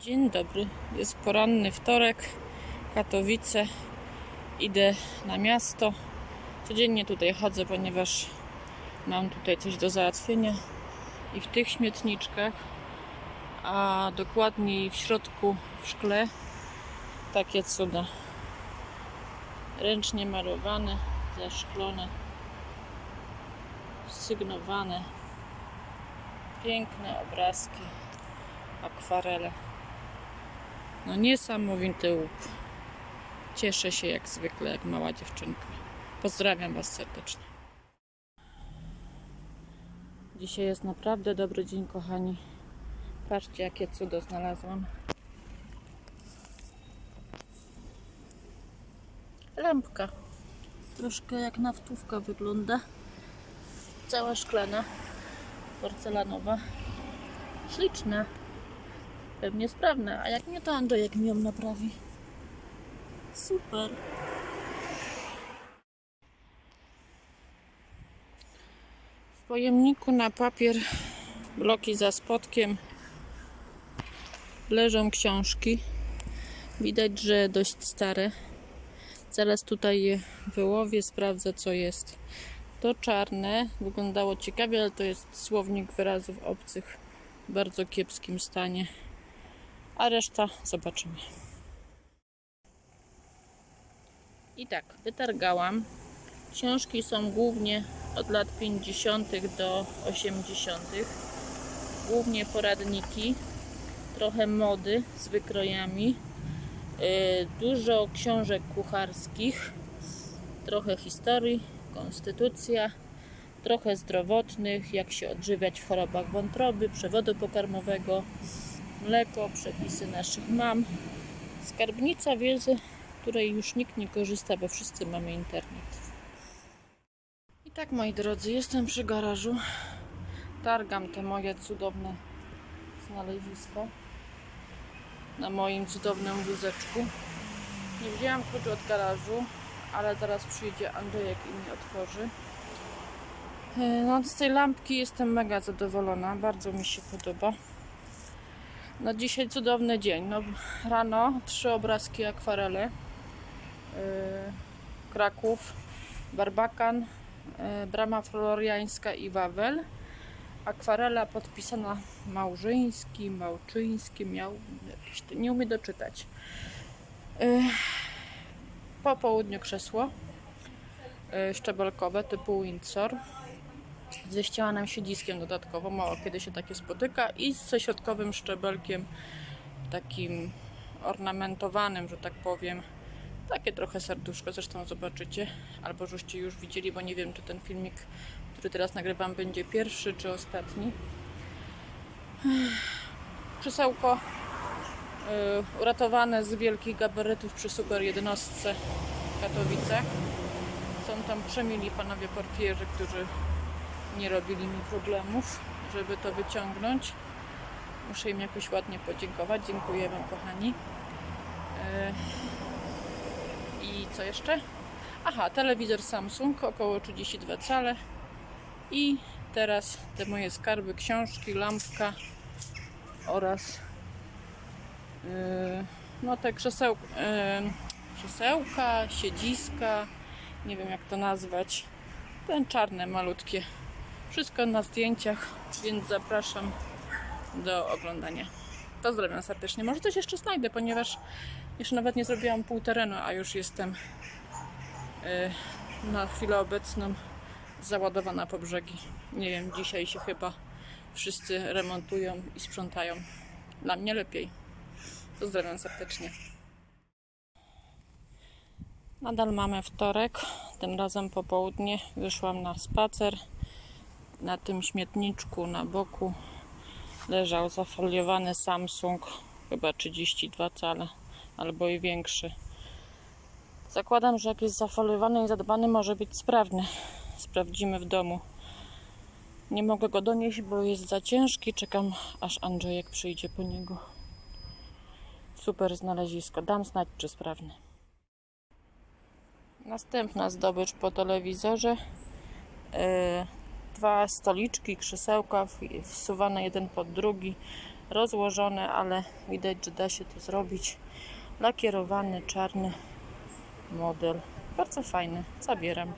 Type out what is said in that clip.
Dzień dobry. Jest poranny wtorek, Katowice. Idę na miasto. Codziennie tutaj chodzę, ponieważ mam tutaj coś do załatwienia. I w tych śmietniczkach, a dokładniej w środku w szkle, takie cuda. Ręcznie malowane, zaszklone, sygnowane. Piękne obrazki, akwarele. No niesamowity łup. Cieszę się jak zwykle, jak mała dziewczynka. Pozdrawiam Was serdecznie. Dzisiaj jest naprawdę dobry dzień, kochani. Patrzcie, jakie cudo znalazłam. Lampka. Troszkę jak naftówka wygląda. Cała szklana. Porcelanowa. Śliczna. Pewnie sprawna. A jak nie, to Andrzejek mi ją naprawi. Super. W pojemniku na papier, bloki za spodkiem, leżą książki. Widać, że dość stare. Zaraz tutaj je wyłowię, sprawdzę co jest. To czarne, wyglądało ciekawie, ale to jest słownik wyrazów obcych w bardzo kiepskim stanie. A reszta zobaczymy. I tak, wytargałam. Książki są głównie od lat 50. do 80. Głównie poradniki, trochę mody z wykrojami, yy, dużo książek kucharskich, trochę historii, konstytucja, trochę zdrowotnych, jak się odżywiać w chorobach wątroby, przewodu pokarmowego, mleko, przepisy naszych mam, skarbnica wiedzy, której już nikt nie korzysta, bo wszyscy mamy internet. I tak, moi drodzy, jestem przy garażu. Targam te moje cudowne znalezisko na moim cudownym wózeczku. Nie wzięłam klucz od garażu, ale zaraz przyjdzie Andrzejek i mi otworzy. Yy, No, z tej lampki jestem mega zadowolona, bardzo mi się podoba. No dzisiaj cudowny dzień. No, rano trzy obrazki akwarele. Yy, Kraków, Barbakan, yy, Brama Floriańska i Wawel. Akwarela podpisana Małżyński, Małczyński, miał nie umie doczytać. Yy, po południu krzesło szczebelkowe typu Windsor ze ścielanym siedziskiem dodatkowo, mało kiedy się takie spotyka i ze środkowym szczebelkiem takim ornamentowanym, że tak powiem. Takie trochę serduszko, zresztą zobaczycie, albo żeście już widzieli, bo nie wiem, czy ten filmik, który teraz nagrywam, będzie pierwszy czy ostatni. Krzesełko y, uratowane z wielkich gabarytów przy super jednostce w Katowicach. Są tam przemili panowie portierzy, którzy nie robili mi problemów, żeby to wyciągnąć. Muszę im jakoś ładnie podziękować. Dziękuję Wam, kochani. E, I co jeszcze? Aha, telewizor Samsung, około 32 cale. I teraz te moje skarby, książki, lampka oraz e, no te krzeseł, e, krzesełka, siedziska, nie wiem jak to nazwać. Ten czarne, malutkie. Wszystko na zdjęciach, więc zapraszam do oglądania. Pozdrawiam serdecznie. Może coś jeszcze znajdę, ponieważ jeszcze nawet nie zrobiłam pół terenu, a już jestem yy, na chwilę obecną załadowana po brzegi. Nie wiem, dzisiaj się chyba wszyscy remontują i sprzątają. Dla mnie lepiej. Pozdrawiam serdecznie. Nadal mamy wtorek, tym razem po południe wyszłam na spacer. Na tym śmietniczku na boku leżał zafoliowany Samsung, chyba 32 cale albo i większy. Zakładam, że jak jest zafoliowany i zadbany, może być sprawny. Sprawdzimy w domu. Nie mogę go donieść, bo jest za ciężki. Czekam, aż Andrzejek przyjdzie po niego. Super znalezisko. Dam znać, czy sprawny. Następna zdobycz po telewizorze. Dwa stoliczki, krzesełka wsuwane jeden pod drugi. rozłożone, ale widać, że da się to zrobić. Lakierowany czarny model. Bardzo fajny. Zabieram.